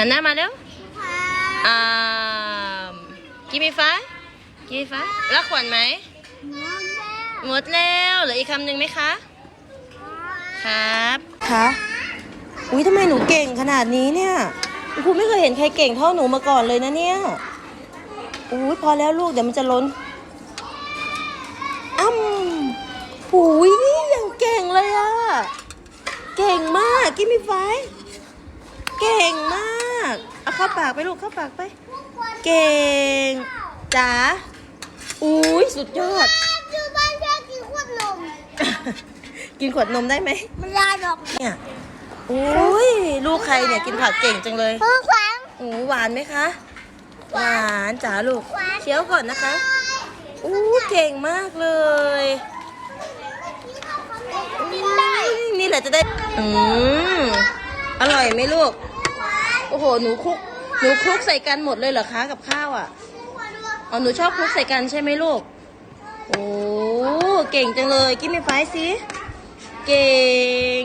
หันหน้ามาเร็วอ่ามกินมีฟ้ากินมีฟ้ารักขวัญไหมหมดแล้วเหลืออีกคำหนึ่งไหมคะ ครับคะอุ้ยทำไมหนูเก่งขนาดนี้เนี่ยครูไม่เคยเห็นใครเก่งเท่าหนูมาก่อนเลยนะเนี่ยอุ้ยพอแล้วลูกเดี๋ยวมันจะล้นอ้ำหุยยังเก่งเลยอะเก่งมากกินมีไฟเก่งมากเอาเข้าปากไปลูกเข้าปากไป เก่งจ๋าอุ้ยสุดยอด อยู่บ้านแค่กินขวดนมกินขวดนมได้ไหมไม่ได้หรอกเนี่ยอุ้ยลูกใครเนี่ยกินผักเก่งจังเลยเพื่อขวัญโอ้หวานไหมคะ หวานจ๋าลูกเคี้ยวก่อนนะคะอู้เก่งมากเลยกินได้นี่แหละจะได้อืมอร่อยไหมลูก โอ้โห หนูคลุก หนูคลุกใส่กันหมดเลยเหรอคะกับข้าวอะอ๋อหนูชอบคลุกใส่กันใช่ไหมลูก โอ้ เก่งจังเลย กินไม่ไฟสิ เก่ง